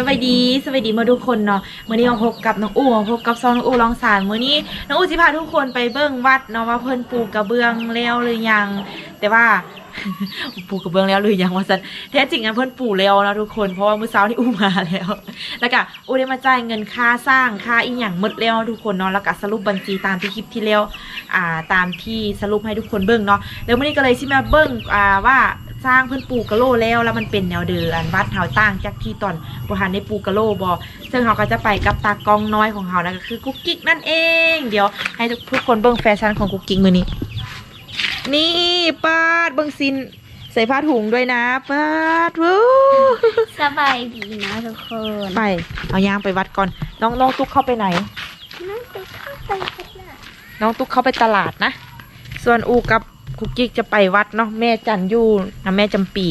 สวัสดีสวัสดีมาทุกคนเนาะเมื่อนี้มาพบกับน้องอู้มาพบกับซองน้องอู้ลองสารเมื่อนี้น้องอู้สิพาทุกคนไปเบิ้งวัดเนาะว่าเพิ่นปูกกระเบื้องแล้วหรือยัง แต่ว่า ปลูกกระเบื้องแล้วหรือยังว่าซั่นแท้จริงอันเพิ่อนปูแล้วนะทุกคนเพราะว่ามื้อเช้าที่อู้มาแล้ว แล้วก็อู้ได้มาจ่ายเงินค่าสร้างค่าอีหยังหมดแล้วทุกคนเนาะแล้วก็สรุปบัญชีตามที่คลิปที่แล้วอ่าตามที่สรุปให้ทุกคนเบิ่งเนาะแล้วมื้อนี้ก็เลยสิมาเบิ่งอ่าว่าสร้างเพิ่อนปูกกะโลแล้วแล้วมันเป็นแนวเดือนวัดเฮาตั้งจากที่ตอนบ่ทันได้ปลูกกะโลบ่ซึ่งเฮาก็จะไปกับตากล้องน้อยของเฮานะก็คือกุ๊กกิ๊กนั่นเอง เดี๋ยวให้ทุกคนเบิ่งแฟชั่นของกุ๊กกิ๊กมื้อนี้ นี่ปา ดเบิ่งซิน ใส่ผ้าถุงด้วยนะปาดวู้สบายดีนะทุกคนไป เอายางไปวัดก่อน น้องน้องตุ๊กเข้าไปไหนนั่งไปเข้าไปกันนะน้องตุ๊กเข้าไปตลาดนะ ส่วนอูกับคุกกิ๊กจะไปวัดเนาะแม่จันอยู่นะแม่จำปี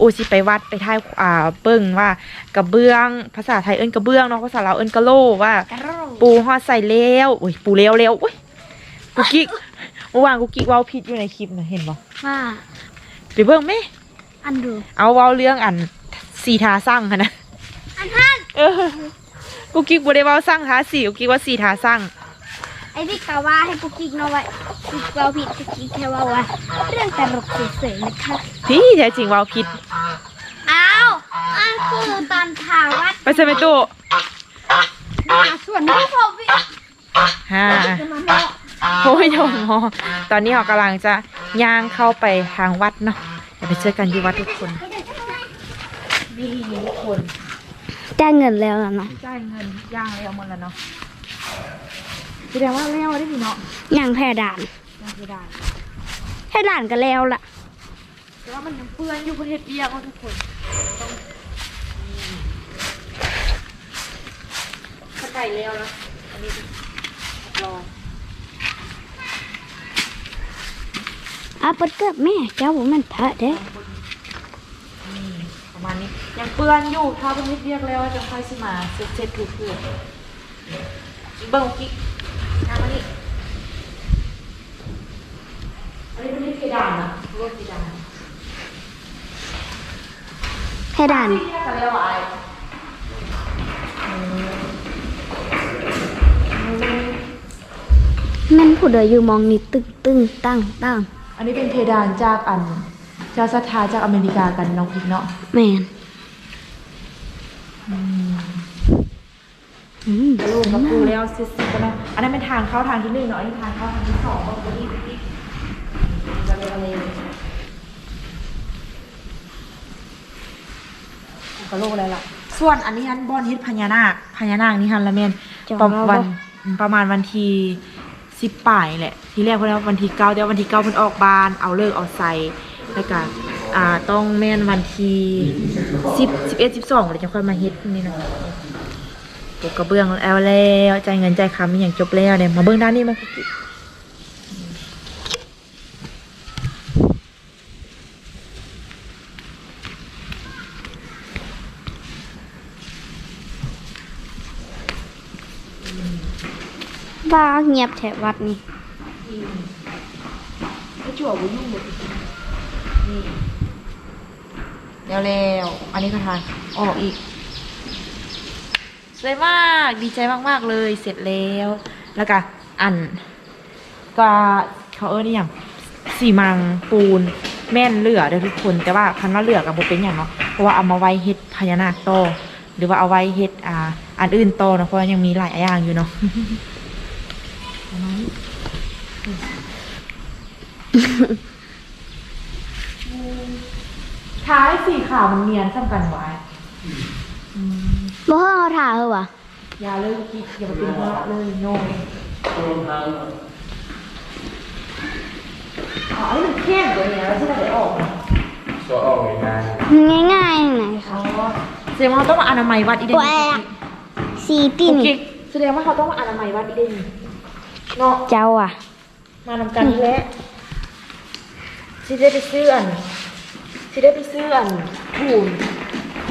อูสิไปวัดไปท่ายอ่าเบิ่งว่ากระเบื้องภาษาไทยเอิ้นกระเบื้องเนาะภาษาลาวเอิ้นกะโหลว่ากระโรปูฮอดใส่แล้วโอ้ยปูเร็วเร็วอุ้ยคุกกิ๊กเมื่อวานคุกกิ๊กเว้าผิดอยู่ในคลิปนะเห็นบ่ ว่าไปเบิ่งไหมอันดูเอาเว้าเรื่องอันสีทาสร้างค่ะนะอันท่านเออกุกกิ๊กบ่ได้เว้าสร้างทาสีกุกกิ๊กว่าสีทาสร้างไอ้พี่กาว่าให้ปุกกิ๊กเนาะไว้ปุกเราผิดปุกกิ๊กแค่ว่าว่าเรื่องตลกเฉยๆนะคะพี่แท้จริงเว้าผิดอ้าวอันคือตอนข่าววัดไปใส่ไปตู้ส่วนนี้ผมวิฮ่าจะมาบอกโอ้ยโยมอตอนนี้เรากำลังจะ ย่างเข้าไปทางวัดเนาะเดี๋ยวไปเจอกันที่วัดทุกคนนี่ทุกคนได้เงินแล้วนะจ่ายเงินย่างแล้วหมดแล้วเนาะแสดงว่าแล้วได้ดีเนาะอย่างแพร่ด่านย่างไม่ได้แพร่ด่านก็แล้วล่ะแต่ว่ามันยังเปื้อนอยู่ประเทศเบียกเนาะทุกคนต้องถ้าไก่แล้วนะอันนี้รอ อะเปิดเกิดแม่เจ้าผมมันพระเด้ประมาณนี้ยังเปื้อนอยู่ถ้าประเทศเบียกแล้วจะค่อยสิมาเช็ดเช็ดถูถูเบิ่งกิ๊กทางมานี่อันนี้เป็นที่เพดานอะรถเพดานแพร่ด่านที่น่าจะเรียกว่าอะไรมันผู้เดยอยู่มองนี่ตึกตึงตั้งตั้ง อันนี้เป็นเพดานจากอันเจ้าสถาจากอเมริกากันน้องพิกเนาะแมนอืมลูกกับปูแล้วซิสกันนะอันนั้นเป็นทางเข้าทางที่หนึ่งเนาะอันนี้ทางเข้าทางที่สองก็คือที่ที่จะเรียกอะไรก็โลกอะไรล่ะ ส่วนอันนี้ฮันบอนเฮ็ดพญานาคพญานาคนี่ฮันละเมนประมาณวันประมาณวันที่ สิบป่ายแหละ ทีแรกเพราะว่าวันที่เก้าเดี๋ยววันที่เก้าเพิ่นออกบาน เอาเลิกเอาใส่แล้วก็อ่าต้องแม่นวันที่สิบสิบเอ็ดสิบสองเลยจะค่อยมาเฮ็ดนี่เนาะปลูกกระเบื้องแล้วแล้วจ่ายเงินจ่ายคำอหย่างจบแล้วเนี่ยมาเบื้องด้านนี้มา คุกกี้าเงียบแถบวัดนี่ก็จั่วบุยุ่งเลยนี่แล้วแล้วอันนี้ก็ทานออกอีกสวยมากดีใจมากๆเลยเสร็จแล้ว แล้วก็อันก็เขาเออนี่อย่างสีมังปูนแม่นเหลือเด้อทุกคน แต่ว่าคันว่าเหลือกับโบเป็นอย่างเนาะเพราะว่าเอามาไว้เฮ็ดพญานาคโตหรือว่าเอาไว้เฮ็ดอ่าอันอื่นโตเนาะเพราะว่ายังมีหลายอย่างอยู่เนาะ ท้ายสีขาวมันเนียนสำกันไว้บ่เฮาเอาถ่าเหรอวะอย่าเลยกิอย่าไปเป็นพระเลยโน่อ๋ออันนี้มันเข้มกว่านี้แล้วที่เราได้ออกตัวออกง่ายง่ายๆไหนอ๋อแสดงว่าเขาต้องมาอนามัยวัดอีเดนแหวกสีตีโอนเคนี่แสดงว่าเขาต้องมาอนามัยวัดอีเดน เนาะเจ้าอะ มานำกันนี่แหละที่ได้ไปซื้ออันที่ได้ไปซื้ออันหูน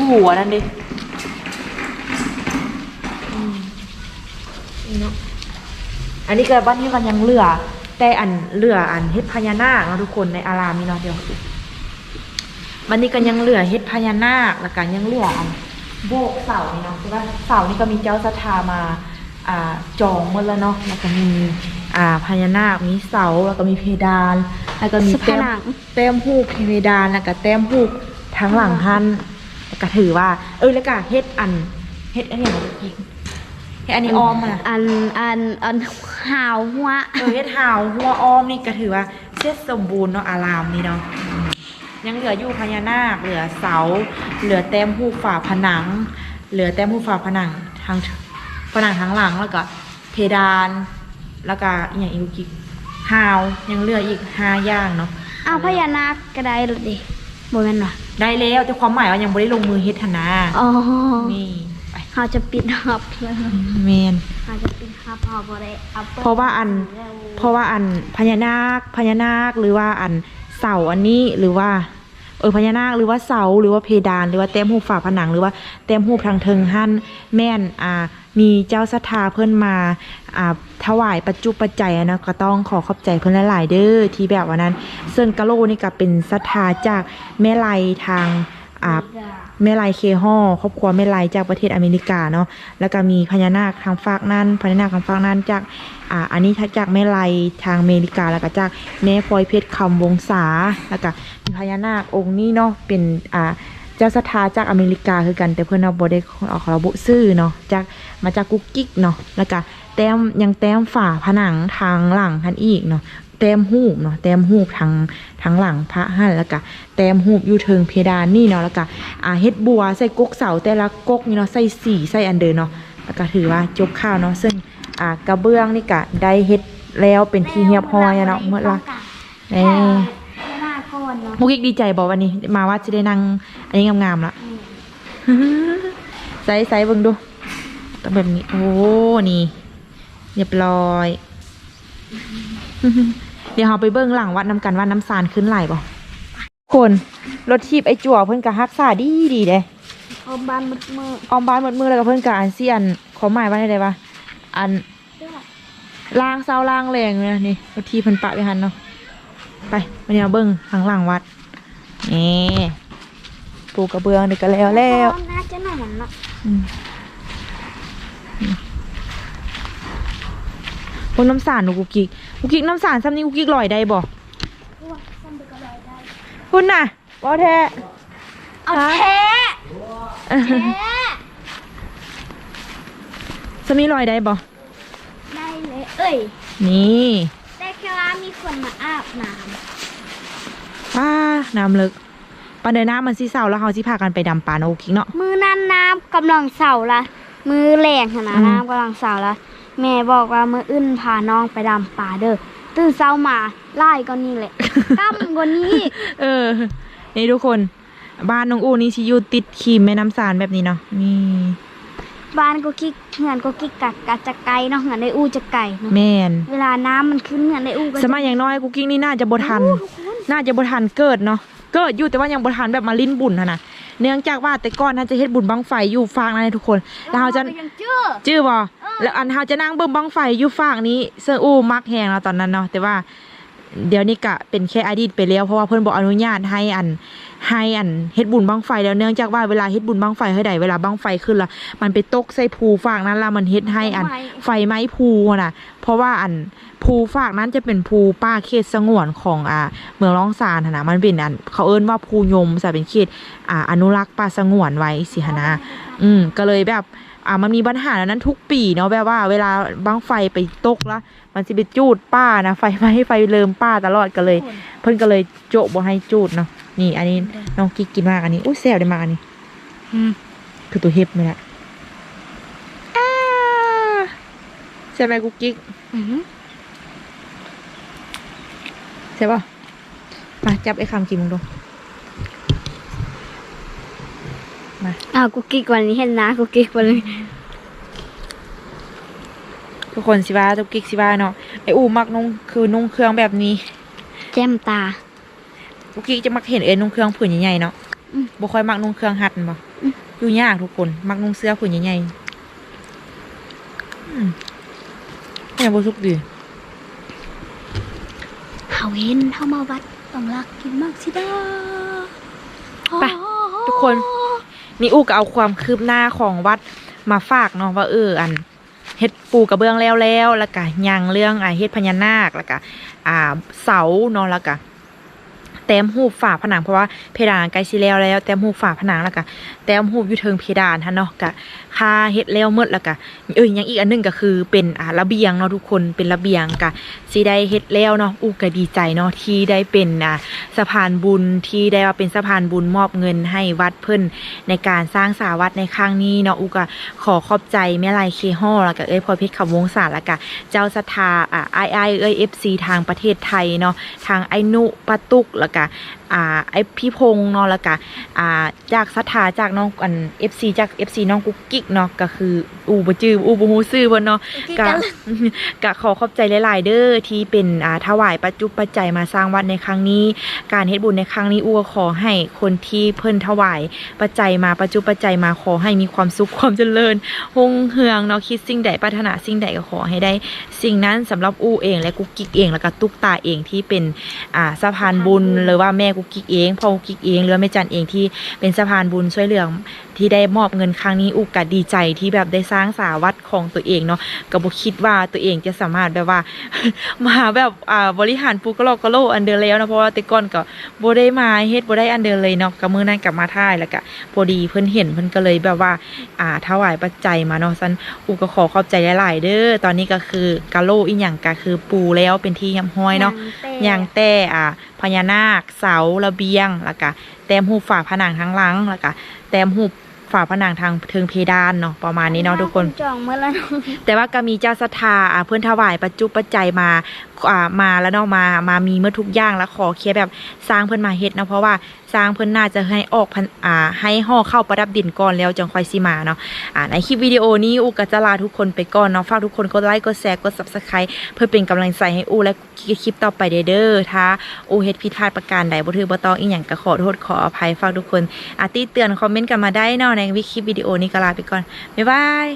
หัวนั่นดิอืมนี่เนาะอันนี้ก็บ้านนี้มันยังเหลือ แต่อันเหลืออันเฮ็ดพญานาคเนาะทุกคนในอารามนี่เนาะเดี๋ยวมันนี้ก็ยังเหลือเฮ็ดพญานาคแล้วก็ยังเหลืออันโบกเสานี่เนาะใช่ปะเสานี่ก็มีเจ้าศรัทธามาอ่า จองหมดแล้วเนาะแล้วก็มีอ่าพญานาคมีเสาแล้วก็มีเพดาน แล้วก็มีสะแต้มผนังแต้มหูกเพดานแล้วก็แต้มหูกทั้งหลังหันแล้วก็ถือว่า เออแล้วก็เฮ็ดอันเฮ็ดอันนี้ของอีกเฮ็ดอันนี้ออมอะอันอันอันหาวหัวเออเฮ็ดหาวหัวอ้อมนี่ก็ถือว่าเสร็จสมบูรณ์เนาะอารามนี่เนาะอืมยังเหลืออยู่พญานาคเหลือเสา เหลือแต้มหูกฝาผนัง เหลือแต้มหูกฝาผนังทาง ผนังทั้งหลังแล้วก็เพดาน แล้วก็อหย่างอีกอีกหาวยังเหลืออีกห้าอย่างเนาะเอาพญานาคก็ได้หรอดิบ่แม่นว่ะได้แล้วแต่ความหมายว่ายังไม่ได้ลงมือเฮ็ดหนนาอ๋อนี่ไปเขาจะปิดหับเลยเมนเขาจะปิดหับเอาบ่ได้เอาปิดเพราะว่าอัน เพราะว่าอันพญานาคพญานาคหรือว่าอันเสาอันนี้หรือว่า เออพญานาคหรือว่าเสาหรือว่าเพดาน หรือว่าเต็มหูฝาผนังหรือว่าเต็มหูปทางเทิงหั่นแม่นอ่ามีเจ้าศรัทธาเพื่อนมาอ่าถวายปัจจุปัจจัยนะก็ต้องขอขอบใจเพื่อนหลายๆเด้อที่แบบว่านั้น เซิงกะโลนี่ก็เป็นศรัทธาจากแม่ไลทางอ่า แม่ลายเคฮอครอบครัวแม่ลายจากประเทศอเมริกาเนาะแล้วก็มีพญานาคทางฝากนั่นพญานาคทางฝากนั่นจากอ่าอันนี้จากแม่ลายทางอเมริกาแล้วก็จากแม่พลอยเพชรคำวงศาแล้วก็มีพญานาคองค์นี้เนาะเป็นอ่าเจ้าสถาจากอเมริกาคือกันแต่เพื่อนเอาบได้ออกระบุชื่อเนาะจากมาจากกุ๊กกิ๊กเนาะแล้วก็แต้มยังแต้มฝาผนังทางหลังทันอีกเนาะ แต้มหูบเนาะแต้มหูบทางทางหลังพระหั่นแล้วก็แต้มหูบอยู่เทิงเพดานนี่เนาะแล้วก็อ่าเฮ็ดบัวใส่กกเสาแต่ละกกนี่เนาะใส่สีใส่อันเดินเนาะแล้วก็ถือว่าจบข้าวเนาะซึ่งอ่ากระเบื้องนี่ก็ได้เฮ็ดแล้วเป็นที่เรียบร้อยอะเนาะเมื่อละเอ้เอ้หน้าก่อนเนาะมุกิกดีใจบอกวันนี้ มาว่าจะได้นั่งอันนี้งามๆละใส่ใส่เบิ่งดูต้องแบบนี้ โอ้ นี่เรียบร้อยเดี๋ยวเราไปเบิ่งหลังวัดน้ำกันว่าน้ำสารขึ้นไหลบ่คนรถทีบไอ้จั่วเพิ่นก็ฮักษาดีดีเด้เอาบานมืดมือออมบ้านหมดมือแล้วก็เพิ่นก็อันเสียนขอหมายว่าได้ปะอันล่างเศร้าล่างแรงเลยนะนี่รถทีบเพิ่นปะไปหันเนาะไปวันนี้มาเบิ่งหลังหลังวัดนี่ปูกระเบื้องนี่ก็แล้วแล้วน่าจะหนอนเนาะ อืมพวกน้ำสารหนูกุกกิกกุกกิกน้ำสารซ้ำนี้กุกกิกลอยได้บ่ว่าซ้ำไปก็ได้ได้คุณน่ะบ่แท้เอาแท้แท้ซ้ำนี้ลอยได้บ่ได้เลยเอ้ยนี่แต่แค่ว่ามีคนมาอาบน้ป้าน้ำลึกปานเดินน้ำมันสิเศร้าแล้วเขาสิพากันไปดำปลาเนาะกุกกิกเนาะำมือนั่นน้ำกำลังเสาละมือแรงขนาดอืมน้ำกำลังเสาละ แม่บอกว่ามืออื่นพาน้องไปดำป่าเด้อตื่นเช้ามาไล่ก็นี่แหละกั้มกว่านี้เออ นี่ทุกคน บ้านน้องอูนี่สิอยู่ติดขีมแม่น้ำสารแบบนี้เนาะนี่ บ้านก็คิกเหือนก็คิกกัดกัดจะไกลเนาะเหือนในอู้จะไก่เนาะแม่นเวลาน้ำมันขึ้นเหือนในอู้ก็สมัยอย่างน้อยกุกกิกนี่น่าจะบ่ทันน่าจะบ่ทันเกิดเนาะเกิดอยู่แต่ว่ายังบ่ทันแบบมาลิ้นบุญหั่นน่ะ เนื่องจากว่าแต่ก่อนน่าจะเฮ็ดบุญบังไฟอยู่ฟางนั่นแหละทุกคน แล้วเราจะก็ยังเชื่อจื้อบ่แล้วอันเราจะนั่งเบิ่งบังไฟอยู่ฟางนี้เสื้ออู้มักแฮงเนาะตอนนั้นเนาะแต่ว่าเดี๋ยวนี้ก็เป็นแค่อดีตไปแล้วเพราะว่าเพิ่นบ่อนุญาตให้อัน ให้อันเฮ็ดบุญบังไฟแล้วเนื่องจากว่าเวลาเฮ็ดบุญบังไฟเฮ็ดใดเวลาบังไฟขึ้นละมันไปตกใส่ภูฝากนั้นละมันเฮ็ดให้อันไฟไหม้ภูน่ะ เพราะว่าอันภูฝากนั้นจะเป็นภูป่าเขตสงวนของอ่าเมืองร้องซานหั่นนะมันเป็นอันเขาเอิ้นว่าภูยมจะเป็นเขตอ่าอนุรักษ์ป่าสงวนไว้สิหนนะอืมก็เลยแบบอ่ามันมีปัญหาแล้วนั้นทุกปีเนาะแบบว่าเวลาบังไฟไปตกละมันสิไปจูดป้านะไฟไหม้ไฟเลิมป้าตลอดก็เลย เพิ่นก็เลยโจะบ่ให้จูดเนาะ นี่อันนี้น้องกิ๊กกินมากอันนี้อุ้ยแซ่บได้มากอันนี้อืมคือตัวเห็บนี่แหละอ้าใช่ไหมกุ๊กกิ๊กอื้อหือใช่ป่ะมาจับไอ้คำกินมึงดูมาอ้าวกูกิ๊กวันนี้เห็นนะกูกิ๊กวันนี้ทุกคนสิว่าทุกกิ๊กสิว่าเนาะไอ้อูมักนุ่งคือนุ่งเครื่องแบบนี้แจ่มตา กุ๊กกิ๊กจะมักเห็นเอ็นนุ่งเครื่องผืนใหญ่ๆเนาะอืมบ่ค่อยมักนุ่งเครื่องหัดบ่อืมอยู่ยากทุกคน มักนุ่งเสื้อผืนใหญ่ๆอืมยังบ่สุกดีเฮาเห็นเฮามาวัดต้องรักกินมากสิเด้อไปทุกคนนี่อู้ก็เอาความคืบหน้าของวัดมาฝากเนาะว่าเอออันเฮ็ดปูกระเบื้องแล้วแล้วแล้วก็ยังเรื่องอ่าเฮ็ดพญานาคแล้วก็อ่าเสาเนาะแล้วก็ แต้มหูฝาผนังเพราะว่าเพดานใกล้สิแล้วแล้วแต้มหูฝาผนังแล้วก็แต้มหูอยู่เทิงเพดานฮะเนาะก็ค่าเฮ็ดแล้วหมดแล้วก็เอ้ยยังอีกอันหนึงก็คือเป็นอ่าระเบียงเนาะทุกคนเป็นระเบียงก็สิได้เฮ็ดแล้วเนาะอู้ก็ดีใจเนาะที่ได้เป็นอ่าสะพานบุญที่ได้ว่าเป็นสะพานบุญมอบเงินให้วัดเพิ่นในการสร้างสาวัดในครั้งนี้เนาะอุกะขอขอบใจแม่ลายเคฮอแล้วก็เอ้ยพอเพชรคำวงศาแล้วก็เจ้าศรัทธาอ่าไอไอเอ้ยเอฟซีทางประเทศไทยเนาะทางไอนุปตุกแล้วก็ Америка. อ่าไอพี่พงษ์เนาะแล้วก็อ่าจากศรัทธาจากน้องอันเอฟซีจากเอฟซีน้องกุ๊กกิ๊กเนาะก็คืออูบ่จื้ออูบ่ฮู้ชื่อเพิ่นเนาะกะกะขอขอบใจหลายๆเด้อที่เป็นอ่าถวายปัจจุปัจจัยมาสร้างวัดในครั้งนี้ การเฮ็ดบุญในครั้งนี้อ้วขอให้คนที่เพิ่นถวายปัจจัยมาปัจจุปัจจัยมาขอให้มีความสุขความเจริญหงเฮืองเนาะคิดสิ่งใดปรารถนาสิ่งใดก็ขอให้ได้ สิ่งนั้นสำหรับอู้เองและกุ๊กกิ๊กเองแล้วก็ตุ๊กตาเองที่เป็นอ่าสะพานบุญหรือว่าแม่กุ๊กกิ๊กเองพ่อกุ๊กกิ๊กเองหรือแม่จันเองที่เป็นสะพานบุญช่วยเหลือ ที่ได้มอบเงินครั้งนี้อุกก็ดีใจที่แบบได้สร้างสาวัดของตัวเองเนาะก็บ่คิดว่าตัวเองจะสามารถแบบว่า มาแบบอ่าบริหารปูกะโลกะโลอันเดอร์แล้วนะเพราะว่าแต่ก่อนก็บ่ได้มาเฮ็ดบ่ได้อันเดอร์เลยเนาะก็มื้อนั้นกลับมาท่ายแล้วก็พอดีเพิ่นเห็นเพิ่นก็เลยแบบว่าอ่าถวายปัจจัยมาเนาะซันอูก็ขอขอบใจหลายๆเด้อตอนนี้ก็คือกะโลอีหยังก็คือปูแล้วเป็นที่ยำห้อยเนาะอย่างแต่อ่าพญานาคเสาระเบียงแล้วก็แต้มหูปฝาผนังทั้งหลังแล้วก็แต้มหูป ฝาผนังทางเทิงเพดานเนาะประมาณนี้เนาะทุกคน จองเมื่อแล้วแต่ว่าก็มีเจ้าศรัทธาอ่าเพื่อนถวายปัจจุปัจจัยมาอ่ามาแล้วเนาะมามามีเมื่อทุกอย่างแล้วขอเคลียร์แบบสร้างเพื่อนมาเฮ็ดเนาะเพราะว่าสร้างเพื่อนน่าจะให้ออกพันอ่าให้ห่อเข้าประดับดินก่อนแล้วจังค่อยสิมาเนาะอ่าในคลิปวิดีโอนี้อูก็จะลาทุกคนไปก่อนเนาะฝากทุกคนกดไลค์กดแชร์กด subscribe เพื่อเป็นกำลังใจให้อูและคลิปต่อไปเด้อถ้าอูเฮ็ดผิดพลาดประการใดบ่ถือบ่ต้องอีหยังก็ขอโทษขออภัยฝากทุกคนอาติเตือนคอมเมนต์กันมาได้เนาะในวิคลิปวิดีโอนี้ก็ลาไปก่อน บ๊ายบาย